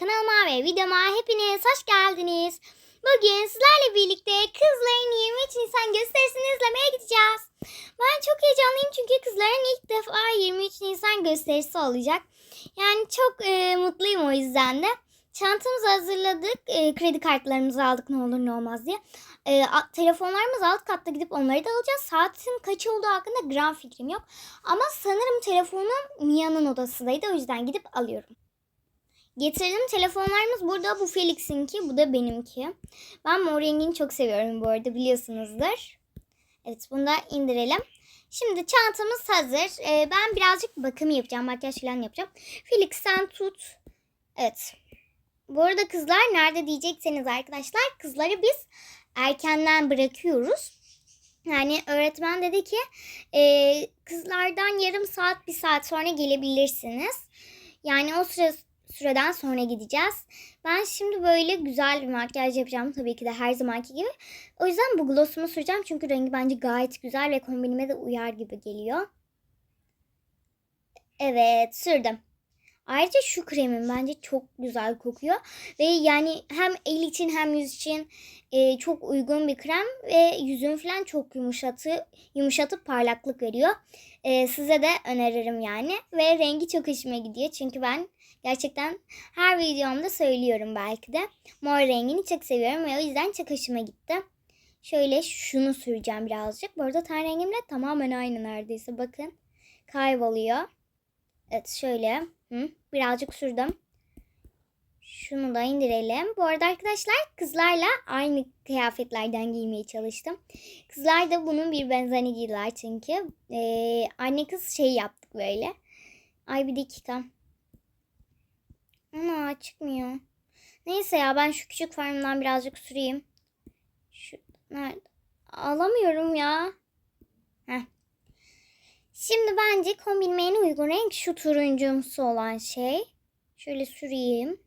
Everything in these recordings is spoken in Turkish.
kanalıma ve videoma hepiniz hoş geldiniz. Bugün sizlerle birlikte kızların 23 Nisan gösterisini izlemeye gideceğiz. Ben çok heyecanlıyım çünkü kızların ilk defa 23 Nisan gösterisi olacak. Yani çok e, mutluyum o yüzden de. Çantamızı hazırladık. E, kredi kartlarımızı aldık ne olur ne olmaz diye. E, a- telefonlarımız alt katta gidip onları da alacağız. Saatin kaç olduğu hakkında gram fikrim yok. Ama sanırım telefonum Mia'nın odasındaydı. O yüzden gidip alıyorum. Getirdim telefonlarımız burada. Bu Felix'inki, bu da benimki. Ben mor rengini çok seviyorum bu arada biliyorsunuzdur. Evet bunu da indirelim. Şimdi çantamız hazır. Ee, ben birazcık bakım yapacağım. Makyaj falan yapacağım. Felix sen tut. Evet. Bu arada kızlar nerede diyecekseniz arkadaşlar kızları biz erkenden bırakıyoruz. Yani öğretmen dedi ki e, kızlardan yarım saat bir saat sonra gelebilirsiniz. Yani o süre, süreden sonra gideceğiz. Ben şimdi böyle güzel bir makyaj yapacağım tabii ki de her zamanki gibi. O yüzden bu glossumu süreceğim çünkü rengi bence gayet güzel ve kombinime de uyar gibi geliyor. Evet sürdüm. Ayrıca şu kremin bence çok güzel kokuyor. Ve yani hem el için hem yüz için e, çok uygun bir krem. Ve yüzün falan çok yumuşatı, yumuşatıp parlaklık veriyor. E, size de öneririm yani. Ve rengi çok hoşuma gidiyor. Çünkü ben gerçekten her videomda söylüyorum belki de. Mor rengini çok seviyorum ve o yüzden çok hoşuma gitti. Şöyle şunu süreceğim birazcık. Bu arada ten rengimle tamamen aynı neredeyse. Bakın kayboluyor. Evet şöyle. Hı, birazcık sürdüm. Şunu da indirelim. Bu arada arkadaşlar kızlarla aynı kıyafetlerden giymeye çalıştım. Kızlar da bunun bir benzerini giydiler çünkü. Ee, anne kız şey yaptık böyle. Ay bir dakika. Ama çıkmıyor. Neyse ya ben şu küçük farmdan birazcık süreyim. Şu nerede? Alamıyorum ya. Heh. Şimdi bence kombinime en uygun renk şu turuncumsu olan şey. Şöyle süreyim.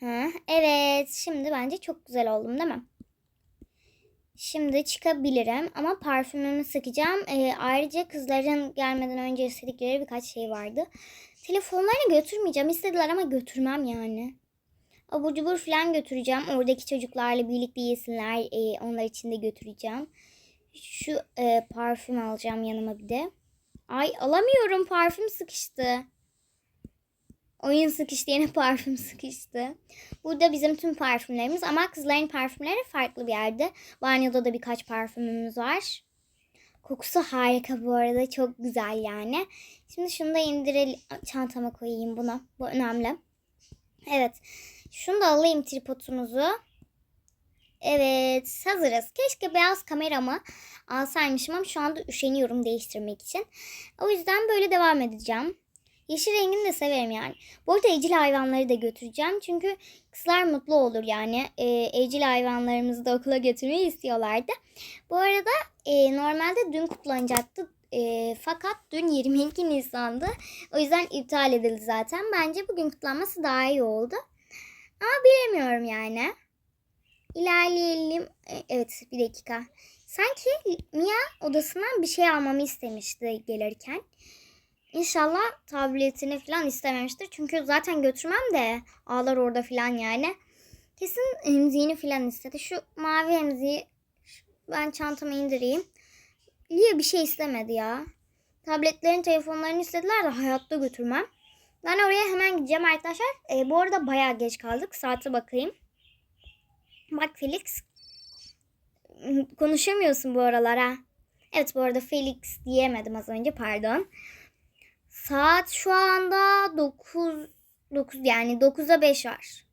Ha, evet. Şimdi bence çok güzel oldum değil mi? Şimdi çıkabilirim ama parfümümü sıkacağım. Ee, ayrıca kızların gelmeden önce istedikleri birkaç şey vardı. Telefonlarını götürmeyeceğim. İstediler ama götürmem yani. Abur cubur falan götüreceğim. Oradaki çocuklarla birlikte yesinler. Ee, onlar için de götüreceğim. Şu e, parfüm alacağım yanıma bir de. Ay alamıyorum parfüm sıkıştı. Oyun sıkıştı yine parfüm sıkıştı. Burada bizim tüm parfümlerimiz ama kızların parfümleri farklı bir yerde. Banyoda da birkaç parfümümüz var. Kokusu harika bu arada çok güzel yani. Şimdi şunu da indirelim. Çantama koyayım bunu. Bu önemli. Evet. Şunu da alayım tripodumuzu. Evet hazırız. Keşke beyaz kameramı alsaymışım ama şu anda üşeniyorum değiştirmek için. O yüzden böyle devam edeceğim. Yeşil rengini de severim yani. Bu arada evcil hayvanları da götüreceğim. Çünkü kızlar mutlu olur yani. E, evcil hayvanlarımızı da okula götürmeyi istiyorlardı. Bu arada e, normalde dün kutlanacaktı. E, fakat dün 22 Nisan'dı. O yüzden iptal edildi zaten. Bence bugün kutlanması daha iyi oldu. Ama bilemiyorum yani. İlerleyelim. E, Evet bir dakika. Sanki Mia odasından bir şey almamı istemişti gelirken. İnşallah tabletini falan istememiştir. Çünkü zaten götürmem de ağlar orada falan yani. Kesin emziğini falan istedi. Şu mavi emziği ben çantama indireyim. Lia bir şey istemedi ya. Tabletlerin telefonlarını istediler de hayatta götürmem. Ben oraya hemen gideceğim arkadaşlar. E, bu arada bayağı geç kaldık. Saate bakayım. Bak Felix. Konuşamıyorsun bu aralar ha. Evet bu arada Felix diyemedim az önce pardon. Saat şu anda 9 9 yani 9'a 5 var.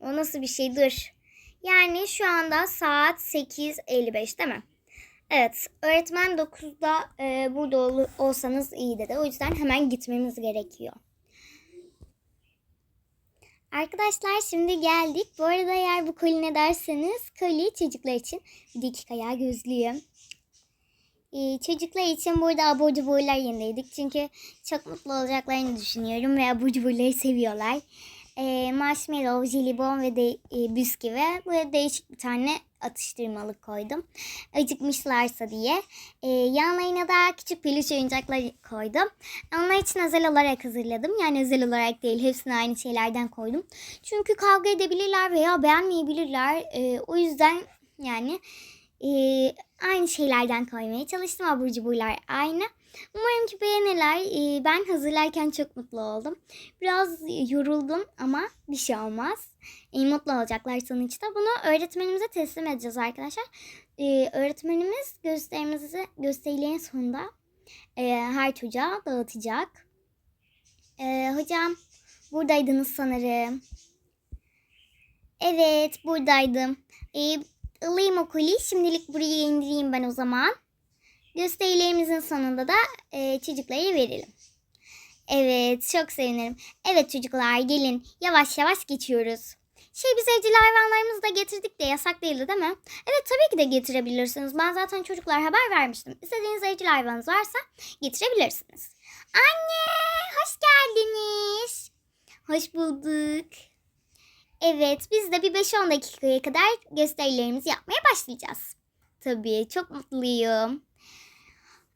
O nasıl bir şeydir? Yani şu anda saat 8.55 değil mi? Evet öğretmen 9'da e, burada ol- olsanız iyi dedi. O yüzden hemen gitmemiz gerekiyor. Arkadaşlar şimdi geldik. Bu arada eğer bu koli ne derseniz koli çocuklar için. Bir dakika ya gözlüğüm. Ee, çocuklar için burada abur cuburlar yenildik. Çünkü çok mutlu olacaklarını düşünüyorum ve abur cuburları seviyorlar. Ee, marshmallow, jelibon ve de, e, bisküvi. Böyle değişik bir tane atıştırmalık koydum. Acıkmışlarsa diye. Ee, yanlarına da küçük peluş oyuncaklar koydum. Onlar için özel olarak hazırladım. Yani özel olarak değil. Hepsini aynı şeylerden koydum. Çünkü kavga edebilirler veya beğenmeyebilirler. Ee, o yüzden yani e, aynı şeylerden koymaya çalıştım. Abur cuburlar aynı. Umarım ki beğenirler. Ee, ben hazırlarken çok mutlu oldum. Biraz yoruldum ama bir şey olmaz. Ee, mutlu olacaklar sonuçta. Bunu öğretmenimize teslim edeceğiz arkadaşlar. Ee, öğretmenimiz gösterimizi gösterilerin sonunda e, her çocuğa dağıtacak. Hocam buradaydınız sanırım. Evet buradaydım. Alayım o koliyi. Şimdilik buraya indireyim ben o zaman. Gösterilerimizin sonunda da e, çocuklara verelim. Evet çok sevinirim. Evet çocuklar gelin yavaş yavaş geçiyoruz. Şey biz evcil hayvanlarımızı da getirdik de yasak değildi değil mi? Evet tabii ki de getirebilirsiniz. Ben zaten çocuklar haber vermiştim. İstediğiniz evcil hayvanınız varsa getirebilirsiniz. Anne hoş geldiniz. Hoş bulduk. Evet biz de bir 5-10 dakikaya kadar gösterilerimizi yapmaya başlayacağız. Tabii çok mutluyum.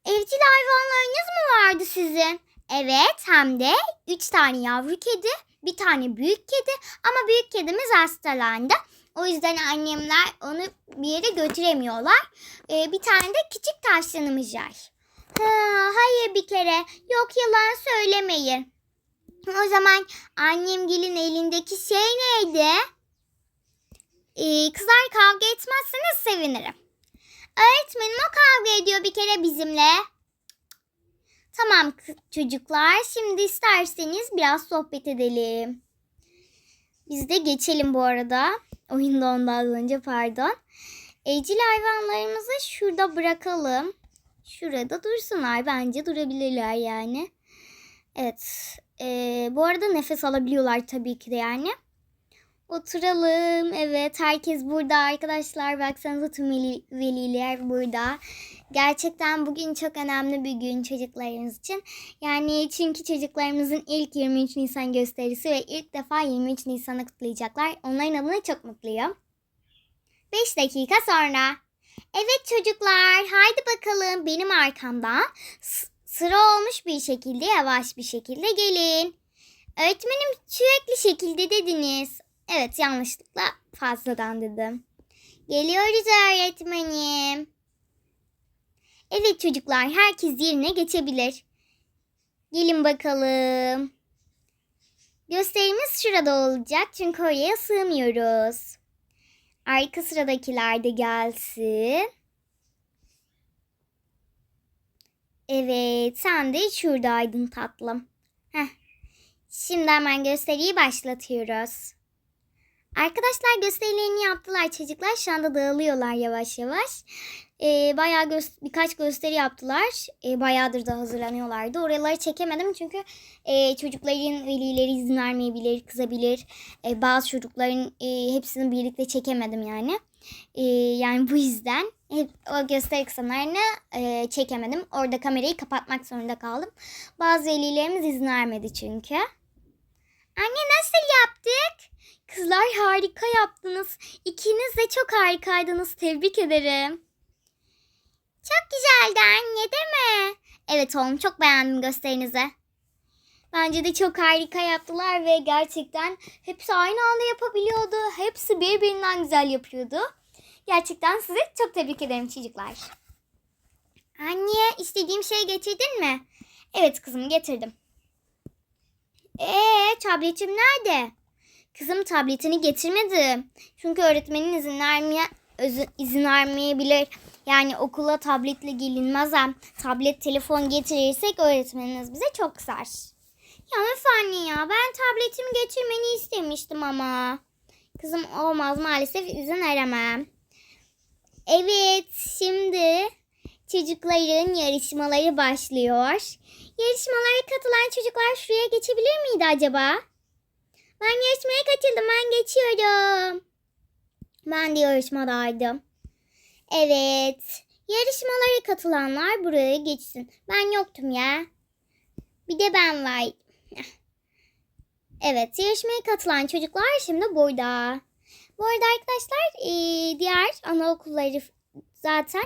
Evcil hayvanlarınız mı vardı sizin? Evet hem de 3 tane yavru kedi, bir tane büyük kedi ama büyük kedimiz hastalandı. O yüzden annemler onu bir yere götüremiyorlar. Ee, bir tane de küçük tavşanımız var. Ha, hayır bir kere. Yok yalan söylemeyin. O zaman annem gelin elindeki şey neydi? Ee, kızlar kavga etmezseniz sevinirim. Öğretmenim o kavga ediyor bir kere bizimle. Tamam çocuklar şimdi isterseniz biraz sohbet edelim. Biz de geçelim bu arada. Oyunda ondan önce pardon. Evcil hayvanlarımızı şurada bırakalım. Şurada dursunlar. Bence durabilirler yani. Evet. Ee, bu arada nefes alabiliyorlar tabii ki de yani. Oturalım. Evet herkes burada arkadaşlar. Baksanıza tüm veli- veliler burada. Gerçekten bugün çok önemli bir gün çocuklarımız için. Yani çünkü çocuklarımızın ilk 23 Nisan gösterisi ve ilk defa 23 Nisan'ı kutlayacaklar. Onların adına çok mutluyum. 5 dakika sonra. Evet çocuklar haydi bakalım benim arkamdan sıra olmuş bir şekilde yavaş bir şekilde gelin. Öğretmenim sürekli şekilde dediniz. Evet yanlışlıkla fazladan dedim. Geliyoruz öğretmenim. Evet çocuklar herkes yerine geçebilir. Gelin bakalım. Gösterimiz şurada olacak çünkü oraya sığmıyoruz. Arka sıradakiler de gelsin. Evet sen de şuradaydın tatlım. Heh. Şimdi hemen gösteriyi başlatıyoruz. Arkadaşlar gösterilerini yaptılar çocuklar. Şu anda dağılıyorlar yavaş yavaş. Ee, bayağı gö- birkaç gösteri yaptılar. Ee, bayağıdır da hazırlanıyorlardı. Oraları çekemedim çünkü e, çocukların velileri izin vermeyebilir, kızabilir. E, bazı çocukların e, hepsini birlikte çekemedim yani. E, yani bu yüzden o gösteri kısımlarını e, çekemedim. Orada kamerayı kapatmak zorunda kaldım. Bazı velilerimiz izin vermedi çünkü. Anne nasıl yaptık? Kızlar harika yaptınız. İkiniz de çok harikaydınız. Tebrik ederim. Çok güzeldi anne değil mi? Evet oğlum çok beğendim gösterinizi. Bence de çok harika yaptılar ve gerçekten hepsi aynı anda yapabiliyordu. Hepsi birbirinden güzel yapıyordu. Gerçekten size çok tebrik ederim çocuklar. Anne istediğim şeyi getirdin mi? Evet kızım getirdim. Ee tabletim nerede? Kızım tabletini getirmedi. Çünkü öğretmenin izin vermeye izin vermeyebilir. Yani okula tabletle gelinmez hem tablet telefon getirirsek öğretmeniniz bize çok kızar. Ya anne ya ben tabletimi getirmeni istemiştim ama. Kızım olmaz maalesef izin veremem. Evet şimdi çocukların yarışmaları başlıyor. Yarışmalara katılan çocuklar şuraya geçebilir miydi acaba? Ben yarışmaya katıldım. Ben geçiyorum. Ben de yarışmadaydım. Evet. Yarışmalara katılanlar buraya geçsin. Ben yoktum ya. Bir de ben var. Evet, yarışmaya katılan çocuklar şimdi burada. Bu arada arkadaşlar diğer anaokulları zaten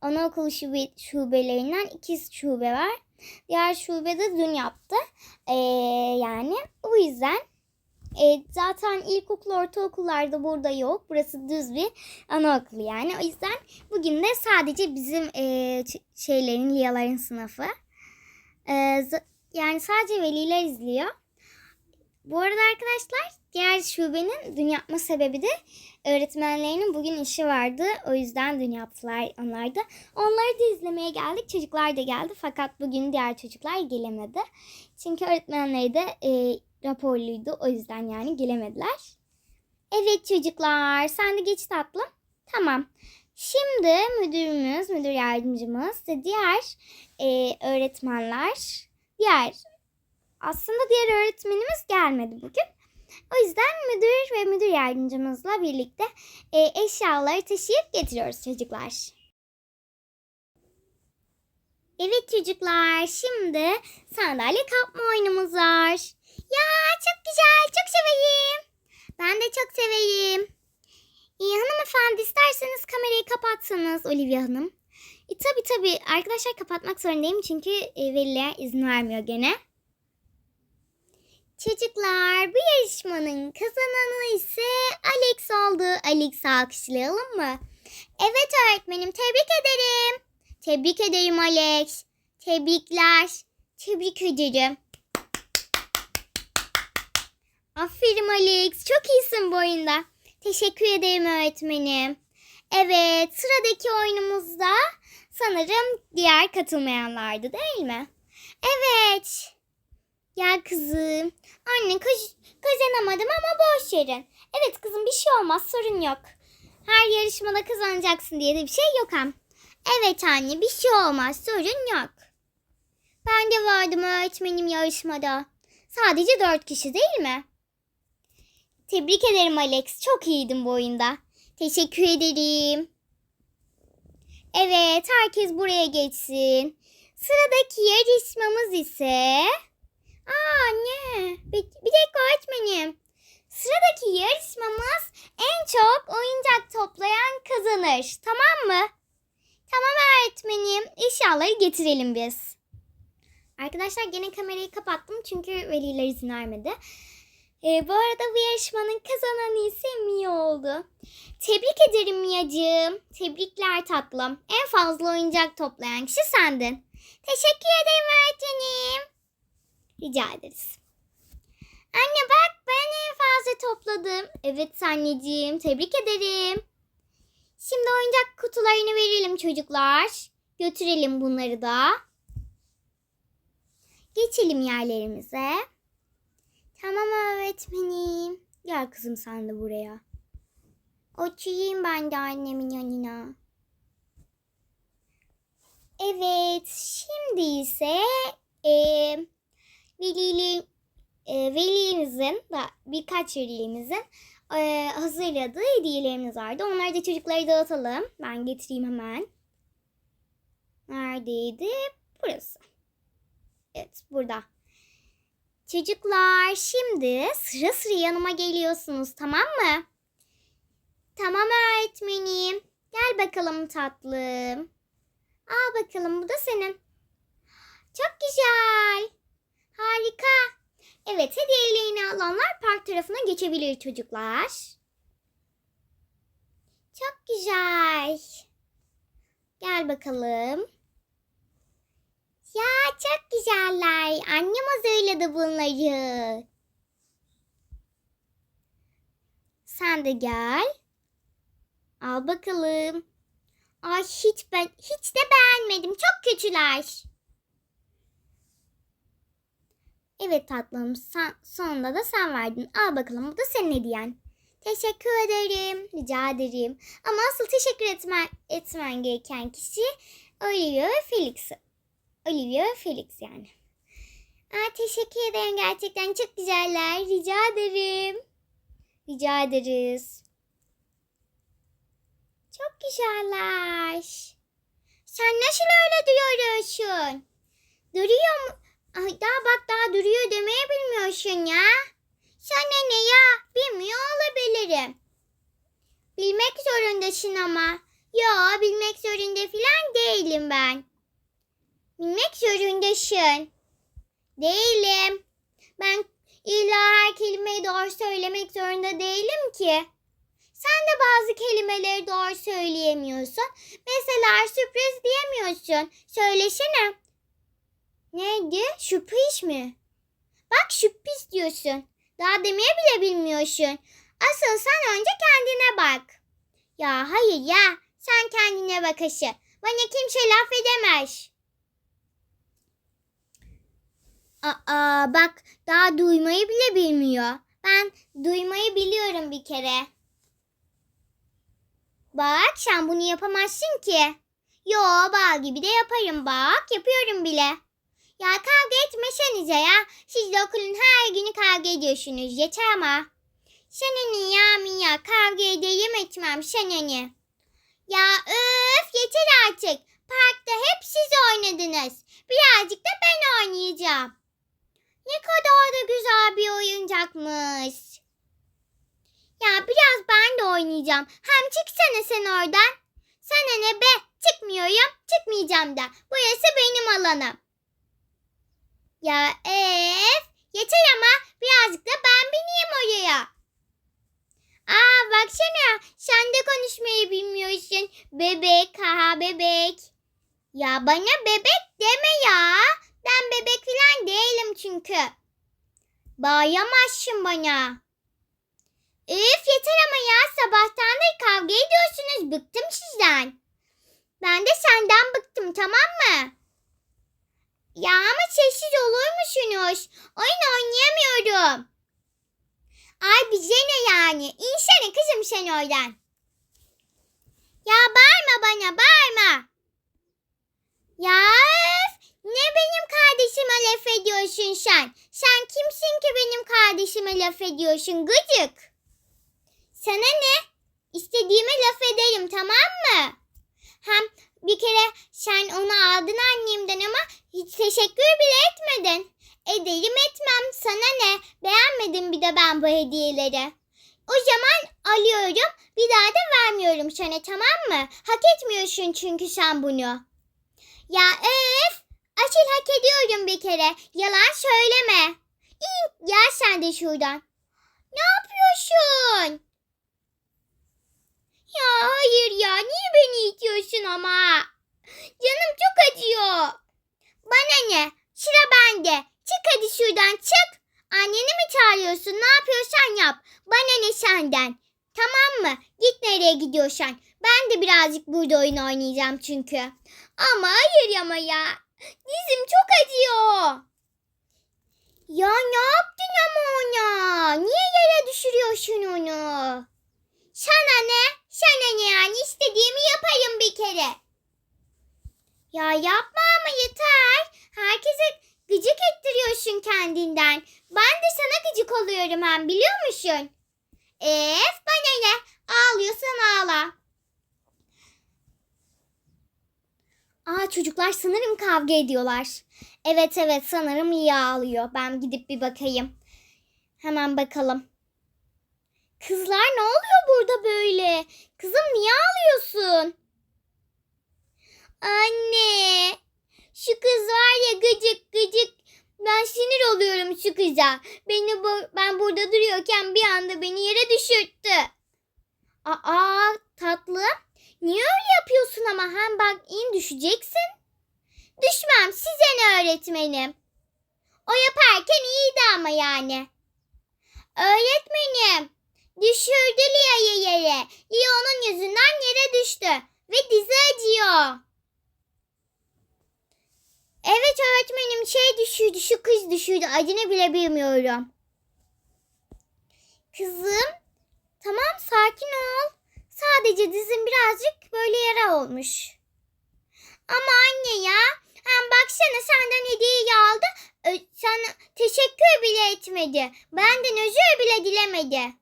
anaokulu şube, şubelerinden iki şube var. Diğer şubede dün yaptı. Yani o yüzden e, zaten ilkokul, ortaokullarda burada yok. Burası düz bir anaokulu yani. O yüzden bugün de sadece bizim e, şeylerin, Liyaların sınıfı. E, yani sadece veliler izliyor. Bu arada arkadaşlar diğer şubenin dün yapma sebebi de öğretmenlerinin bugün işi vardı. O yüzden dün yaptılar onlar da. Onları da izlemeye geldik. Çocuklar da geldi fakat bugün diğer çocuklar gelemedi. Çünkü öğretmenleri de e, raporluydu. O yüzden yani gelemediler. Evet çocuklar sen de geç tatlım. Tamam. Şimdi müdürümüz, müdür yardımcımız ve diğer e, öğretmenler, diğer aslında diğer öğretmenimiz gelmedi bugün. O yüzden müdür ve müdür yardımcımızla birlikte e, eşyaları taşıyıp getiriyoruz çocuklar. Evet çocuklar şimdi sandalye kapma oyunumuz var. Ya çok güzel çok severim. Ben de çok severim. İyi hanımefendi isterseniz kamerayı kapatsanız Olivia Hanım. E, tabii tabii arkadaşlar kapatmak zorundayım çünkü e, veliler izin vermiyor gene. Çocuklar bu yarışmanın kazananı ise Alex oldu. Alex'i alkışlayalım mı? Evet öğretmenim tebrik ederim. Tebrik ederim Alex. Tebrikler. Tebrik ederim. Aferin Alex. Çok iyisin bu oyunda. Teşekkür ederim öğretmenim. Evet sıradaki oyunumuzda sanırım diğer katılmayanlardı değil mi? Evet. Gel kızım. Anne kaz- kazanamadım ama boş verin. Evet kızım bir şey olmaz sorun yok. Her yarışmada kazanacaksın diye de bir şey yok hem. Evet anne bir şey olmaz sorun yok. Ben de vardım öğretmenim yarışmada. Sadece dört kişi değil mi? Tebrik ederim Alex. Çok iyiydin bu oyunda. Teşekkür ederim. Evet herkes buraya geçsin. Sıradaki yarışmamız ise... Aa ne? Bir, bir dakika öğretmenim. Sıradaki yarışmamız en çok oyuncak toplayan kazanır. Tamam mı? Tamam öğretmenim. Eşyaları getirelim biz. Arkadaşlar gene kamerayı kapattım çünkü veliler izin vermedi. Ee, bu arada bu yarışmanın kazananı ise Mia oldu. Tebrik ederim Mia'cığım. Tebrikler tatlım. En fazla oyuncak toplayan kişi sendin. Teşekkür ederim. Rica ederiz. Anne bak ben en fazla topladım. Evet anneciğim tebrik ederim. Şimdi oyuncak kutularını verelim çocuklar. Götürelim bunları da. Geçelim yerlerimize. Tamam öğretmenim. Gel kızım sen de buraya. Oturayım ben de annemin yanına. Evet, şimdi ise e, velili, e, velimizin da birkaç velimizin e, hazırladığı hediyelerimiz vardı. Onları da çocuklara dağıtalım. Ben getireyim hemen. Neredeydi? Burası. Evet, burada. Çocuklar şimdi sıra sıra yanıma geliyorsunuz tamam mı? Tamam öğretmenim. Gel bakalım tatlım. Al bakalım bu da senin. Çok güzel. Harika. Evet hediyelerini alanlar park tarafına geçebilir çocuklar. Çok güzel. Gel bakalım. Ya çok güzeller. Annem hazırladı bunları. Sen de gel. Al bakalım. Ay hiç ben hiç de beğenmedim. Çok kötüler. Evet tatlım. Sen, sonunda da sen verdin. Al bakalım bu da senin hediyen. Teşekkür ederim. Rica ederim. Ama asıl teşekkür etmen, etmen gereken kişi Olivia ve Felix. Olivia ve Felix yani. Aa, teşekkür ederim gerçekten çok güzeller. Rica ederim. Rica ederiz. Çok güzeller. Sen nasıl öyle duruyorsun? Duruyor mu? Ay daha bak daha duruyor demeye bilmiyorsun ya. Sana ne ya? Bilmiyor olabilirim. Bilmek zorundasın ama. Yo bilmek zorunda falan değilim ben. Bilmek zorundasın. Değilim. Ben illa her kelimeyi doğru söylemek zorunda değilim ki. Sen de bazı kelimeleri doğru söyleyemiyorsun. Mesela sürpriz diyemiyorsun. Söylesene. Neydi? Sürpriz mi? Bak sürpriz diyorsun. Daha demeye bile bilmiyorsun. Asıl sen önce kendine bak. Ya hayır ya. Sen kendine bak Aşı. Bana kimse laf edemez. Aa bak daha duymayı bile bilmiyor. Ben duymayı biliyorum bir kere. Bak sen bunu yapamazsın ki. Yo bal gibi de yaparım bak yapıyorum bile. Ya kavga etmesenize ya. Siz de okulun her günü kavga ediyorsunuz yeter ama. Seneni ya Mia kavga edeyim etmem seneni. Ya öf yeter artık. Parkta hep siz oynadınız. Birazcık da ben oynayacağım. Ne kadar da güzel bir oyuncakmış. Ya biraz ben de oynayacağım. Hem çıksana sen oradan. Sana ne be? Çıkmıyorum, çıkmayacağım da. Burası benim alanım. Ya ef, yeter ama birazcık da ben bineyim oraya. Aa baksana sen de konuşmayı bilmiyorsun. Bebek ha bebek. Ya bana bebek deme ya. Ben bebek falan değilim çünkü. Bağıyamazsın bana. Üf yeter ama ya sabahtandır kavga ediyorsunuz. Bıktım sizden. Ben de senden bıktım tamam mı? Ya ama sessiz olur musunuz? Oyun oynayamıyorum. Ay bize ne yani? İnsene kızım sen oradan. Ya bağırma bana bağırma. Ya ne benim kardeşime laf ediyorsun sen? Sen kimsin ki benim kardeşime laf ediyorsun gıcık? Sana ne? İstediğime laf ederim tamam mı? Hem bir kere sen onu aldın annemden ama hiç teşekkür bile etmedin. Ederim etmem sana ne? Beğenmedim bir de ben bu hediyeleri. O zaman alıyorum bir daha da vermiyorum sana tamam mı? Hak etmiyorsun çünkü sen bunu. Ya öf! Açıl hak ediyorum bir kere. Yalan söyleme. İn gel sen de şuradan. Ne yapıyorsun? Ya hayır ya niye beni itiyorsun ama? Canım çok acıyor. Bana ne? Sıra bende. Çık hadi şuradan çık. Anneni mi çağırıyorsun? Ne yapıyorsan yap. Bana ne senden? Tamam mı? Git nereye gidiyorsan. Ben de birazcık burada oyun oynayacağım çünkü. Ama hayır ama ya. Dizim çok acıyor. Ya ne yaptın ama ona? Niye yere düşürüyorsun onu? Sana ne? Sana ne yani? İstediğimi yaparım bir kere. Ya yapma ama yeter. Herkese gıcık ettiriyorsun kendinden. Ben de sana gıcık oluyorum hem biliyor musun? Ef bana ne? Ağlıyorsan ağla. Aa çocuklar sanırım kavga ediyorlar. Evet evet sanırım iyi ağlıyor. Ben gidip bir bakayım. Hemen bakalım. Kızlar ne oluyor burada böyle? Kızım niye ağlıyorsun? Anne. Şu kız var ya gıcık gıcık. Ben sinir oluyorum şu kıza. Beni ben burada duruyorken bir anda beni yere düşürttü. Aa tatlım. Niye öyle yapıyorsun ama hem bak in düşeceksin. Düşmem size ne öğretmenim. O yaparken iyiydi ama yani. Öğretmenim düşürdü Lia'yı yere. Lia onun yüzünden yere düştü ve dizi acıyor. Evet öğretmenim şey düşürdü şu kız düşürdü adını bile bilmiyorum. Kızım tamam sakin ol. Sadece dizin birazcık böyle yara olmuş. Ama anne ya hem baksana senden hediyeyi aldı. Sana teşekkür bile etmedi. Benden özür bile dilemedi.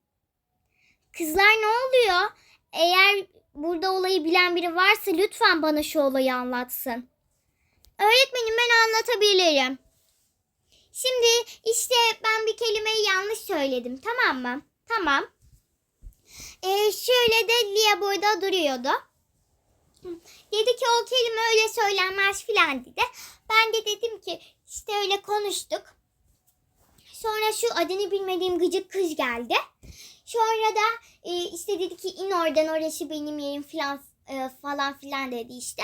Kızlar ne oluyor? Eğer burada olayı bilen biri varsa lütfen bana şu olayı anlatsın. Öğretmenim ben anlatabilirim. Şimdi işte ben bir kelimeyi yanlış söyledim tamam mı? Tamam. Ee, şöyle de Lia burada duruyordu. Dedi ki o kelime öyle söylenmez filan dedi. Ben de dedim ki işte öyle konuştuk. Sonra şu adını bilmediğim gıcık kız geldi. Sonra da e, işte dedi ki in oradan orası benim yerim filan e, falan filan dedi işte.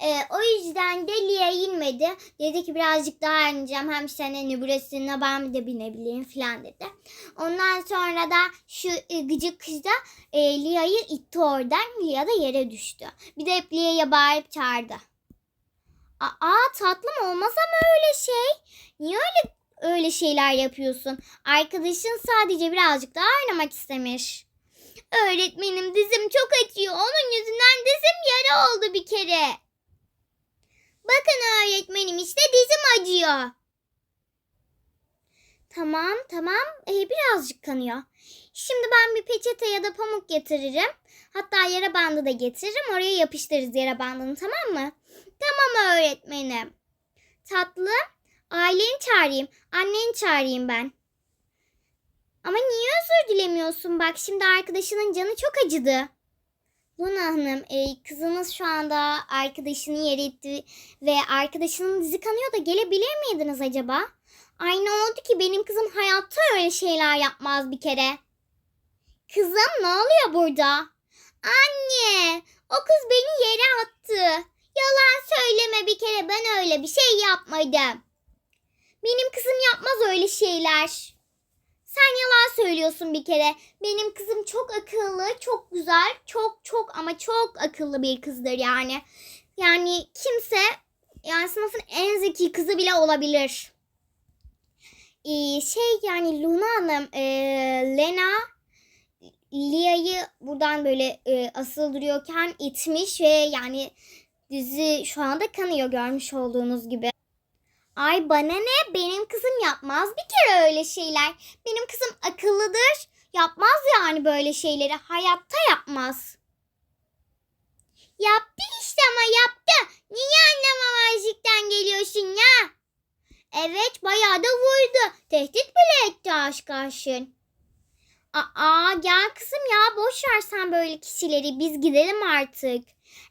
E, o yüzden de inmedi. Dedi ki birazcık daha ineceğim. Hem sen hani burasına ben de binebilirim filan dedi. Ondan sonra da şu e, gıcık kız da e, Lia'yı itti oradan. Lia da yere düştü. Bir de hep Lia'ya bağırıp çağırdı. Aa tatlım olmaz ama öyle şey. Niye öyle öyle şeyler yapıyorsun? Arkadaşın sadece birazcık daha oynamak istemiş. Öğretmenim dizim çok acıyor. Onun yüzünden dizim yara oldu bir kere. Bakın öğretmenim işte dizim acıyor. Tamam tamam ee, birazcık kanıyor. Şimdi ben bir peçete ya da pamuk getiririm. Hatta yara bandı da getiririm. Oraya yapıştırırız yara bandını tamam mı? Tamam öğretmenim. Tatlı aileni çağırayım. Anneni çağırayım ben. Ama niye özür dilemiyorsun? Bak şimdi arkadaşının canı çok acıdı. Luna Hanım, e, kızınız şu anda arkadaşını yere itti ve arkadaşının dizi kanıyor da gelebilir miydiniz acaba? Ay ne oldu ki benim kızım hayatta öyle şeyler yapmaz bir kere. Kızım ne oluyor burada? Anne, o kız beni yere attı. Yalan söyleme bir kere ben öyle bir şey yapmadım. Benim kızım yapmaz öyle şeyler. Sen yalan söylüyorsun bir kere. Benim kızım çok akıllı, çok güzel, çok çok ama çok akıllı bir kızdır yani. Yani kimse yani sınıfın en zeki kızı bile olabilir. Ee, şey yani Luna Hanım, e, Lena Lia'yı buradan böyle e, asıl duruyorken itmiş ve yani dizi şu anda kanıyor görmüş olduğunuz gibi. Ay bana ne? Benim kızım yapmaz bir kere öyle şeyler. Benim kızım akıllıdır. Yapmaz yani böyle şeyleri. Hayatta yapmaz. Yaptı işte ama yaptı. Niye annemamazlıktan geliyorsun ya? Evet bayağı da vurdu. Tehdit bile etti aşk aşkın. Aa gel kızım ya boş ver sen böyle kişileri biz gidelim artık.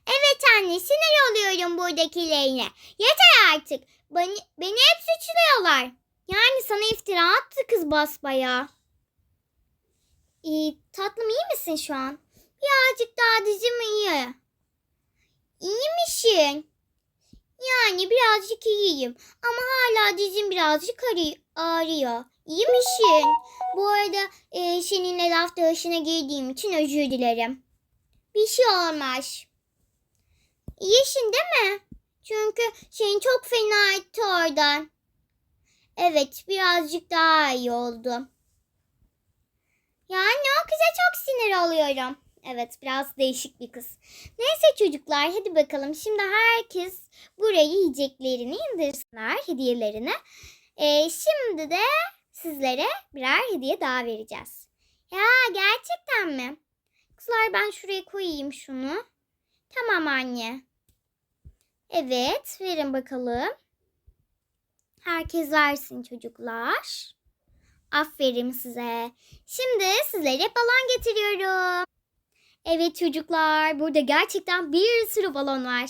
Evet anne sinir oluyorum buradakilerine. Yeter artık. Beni, beni hep suçluyorlar. Yani sana iftira attı kız basbaya. İyi, tatlım iyi misin şu an? Birazcık daha dizim iyi. İyi misin? Yani birazcık iyiyim. Ama hala dizim birazcık ağrı- ağrıyor. İyi misin? Bu arada e, seninle laf dövüşüne girdiğim için özür dilerim. Bir şey olmaz. İyisin değil mi? Çünkü seni çok fena etti oradan. Evet birazcık daha iyi oldu. Yani o kıza çok sinir oluyorum. Evet biraz değişik bir kız. Neyse çocuklar hadi bakalım. Şimdi herkes buraya yiyeceklerini indirsinler hediyelerini. Ee, şimdi de sizlere birer hediye daha vereceğiz. Ya gerçekten mi? Kızlar ben şuraya koyayım şunu. Tamam anne. Evet, verin bakalım. Herkes versin çocuklar. Aferin size. Şimdi sizlere balon getiriyorum. Evet çocuklar, burada gerçekten bir sürü balon var.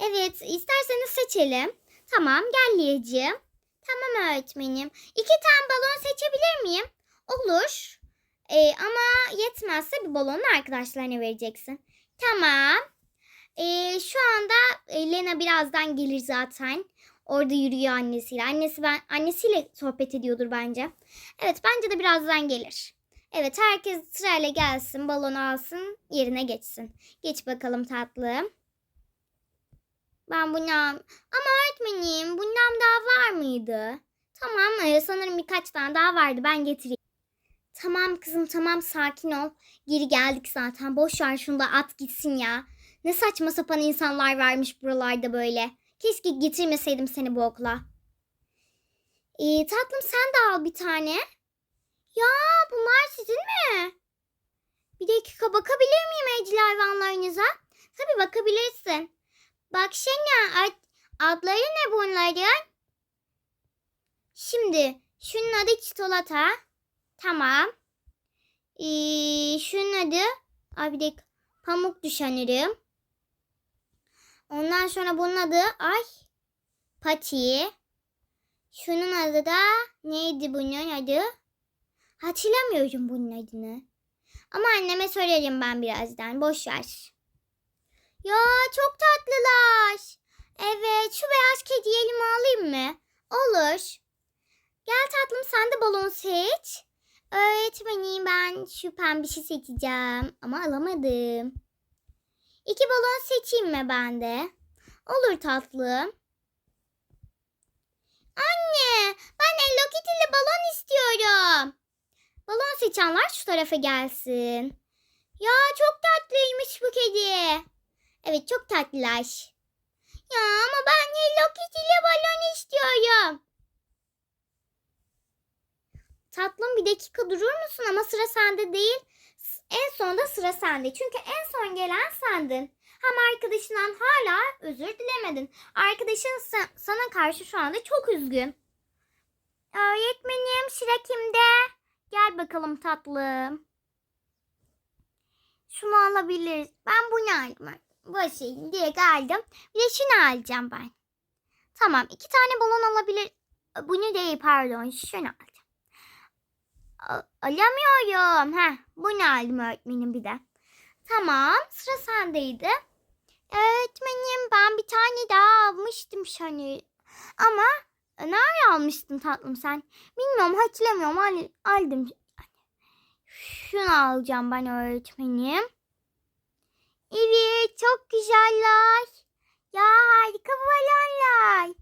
Evet, isterseniz seçelim. Tamam, gel Liyacığım. Tamam öğretmenim. İki tane balon seçebilir miyim? Olur. Ee, ama yetmezse bir balonu arkadaşlarına vereceksin. Tamam. Ee, şu anda e, Lena birazdan gelir zaten. Orada yürüyor annesiyle. Annesi ben annesiyle sohbet ediyordur bence. Evet bence de birazdan gelir. Evet herkes sırayla gelsin, balonu alsın, yerine geçsin. Geç bakalım tatlım. Ben bundan ama öğretmenim bundan daha var mıydı? Tamam e, sanırım birkaç tane daha vardı ben getireyim. Tamam kızım tamam sakin ol. Geri geldik zaten. Boş ver şunu da at gitsin ya. Ne saçma sapan insanlar varmış buralarda böyle. Keşke getirmeseydim seni bu okula. Ee, tatlım sen de al bir tane. Ya bunlar sizin mi? Bir dakika bakabilir miyim evcil hayvanlarınıza? Tabii bakabilirsin. Bak Şenya ad, adları ne bunların? Şimdi şunun adı çikolata. Tamam. Ee, şunun adı bir dakika pamuk sanırım. Ondan sonra bunun adı ay pati. Şunun adı da neydi bunun adı? Hatırlamıyorum bunun adını. Ama anneme söylerim ben birazdan. Boş ver. Ya çok tatlılar. Evet şu beyaz kedi elime alayım mı? Olur. Gel tatlım sen de balon seç. Öğretmenim ben şu pembişi seçeceğim. Ama alamadım. İki balon seçeyim mi ben de? Olur tatlım. Anne ben Hello Kitty'li balon istiyorum. Balon seçenler şu tarafa gelsin. Ya çok tatlıymış bu kedi. Evet çok tatlılar. Ya ama ben Hello Kitty'li balon istiyorum. Tatlım bir dakika durur musun ama sıra sende değil. En sonda sıra sende. Çünkü en son gelen sendin. Hem arkadaşından hala özür dilemedin. Arkadaşın sa- sana karşı şu anda çok üzgün. Öğretmenim sıra kimde? Gel bakalım tatlım. Şunu alabiliriz. Ben bunu aldım. Basayım direkt aldım. Bir de şunu alacağım ben. Tamam iki tane balon alabilir. Bunu değil pardon şunu alacağım. A- alamıyorum. Heh, bunu aldım öğretmenim bir de. Tamam sıra sendeydi. Öğretmenim ben bir tane daha almıştım şunu. Ama e, nereye almıştın tatlım sen? Bilmiyorum hatırlamıyorum. Al, aldım. Şunu alacağım ben öğretmenim. Evet çok güzeller. Ya harika balonlar.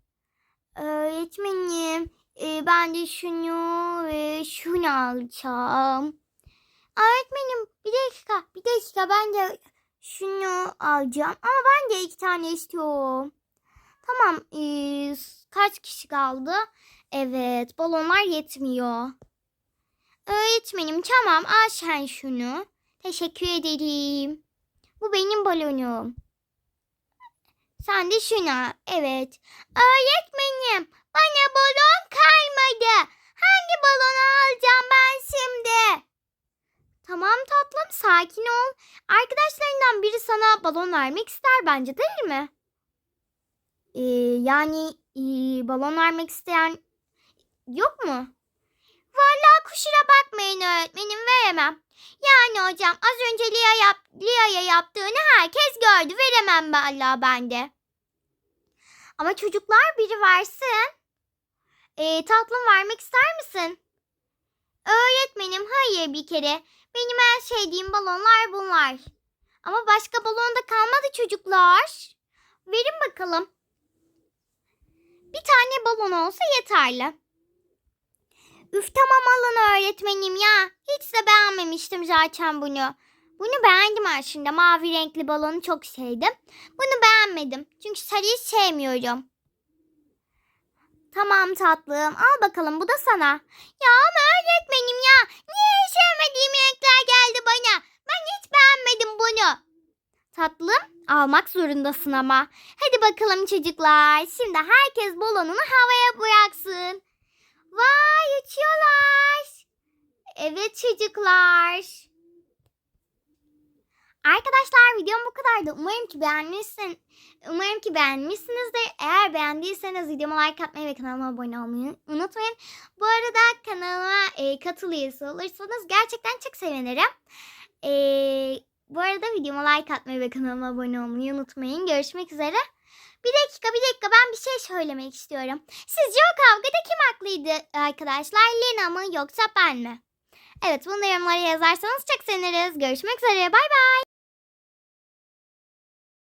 Öğretmenim e, ben de şunu ve şunu alacağım. Öğretmenim bir dakika bir dakika ben de şunu alacağım. Ama ben de iki tane istiyorum. Tamam e, kaç kişi kaldı? Evet balonlar yetmiyor. Öğretmenim tamam al sen şunu. Teşekkür ederim. Bu benim balonum. Sen de şunu al. Evet. Öğretmenim bana balon kaymadı. Hangi balonu alacağım ben şimdi? Tamam tatlım sakin ol. Arkadaşlarından biri sana balon vermek ister bence değil mi? Ee, yani ee, balon vermek isteyen yok mu? Vallahi kusura bakmayın öğretmenim veremem. Yani hocam az önce Lia yap, Lia'ya yaptığını herkes gördü. Veremem vallahi ben de. Ama çocuklar biri versin. Ee, tatlım vermek ister misin? Öğretmenim hayır bir kere. Benim en sevdiğim balonlar bunlar. Ama başka balon da kalmadı çocuklar. Verin bakalım. Bir tane balon olsa yeterli. Üf tamam alın öğretmenim ya. Hiç de beğenmemiştim zaten bunu. Bunu beğendim aslında. Mavi renkli balonu çok sevdim. Bunu beğenmedim. Çünkü sarıyı sevmiyorum. Tamam tatlım. Al bakalım bu da sana. Ya ama öğretmenim ya. Niye sevmediğim renkler geldi bana? Ben hiç beğenmedim bunu. Tatlım almak zorundasın ama. Hadi bakalım çocuklar. Şimdi herkes balonunu havaya bıraksın. Vay uçuyorlar. Evet çocuklar. Arkadaşlar videom bu kadardı. Umarım ki beğenmişsin. Umarım ki beğenmişsinizdir. Eğer beğendiyseniz videoma like atmayı ve kanalıma abone olmayı unutmayın. Bu arada kanalıma e, katıl üyesi olursanız gerçekten çok sevinirim. E, bu arada videoma like atmayı ve kanalıma abone olmayı unutmayın. Görüşmek üzere. Bir dakika bir dakika ben bir şey söylemek istiyorum. Sizce o kavgada kim haklıydı arkadaşlar? Lena mı yoksa ben mi? Evet bunu yorumlara yazarsanız çok seviniriz. Görüşmek üzere bay bay.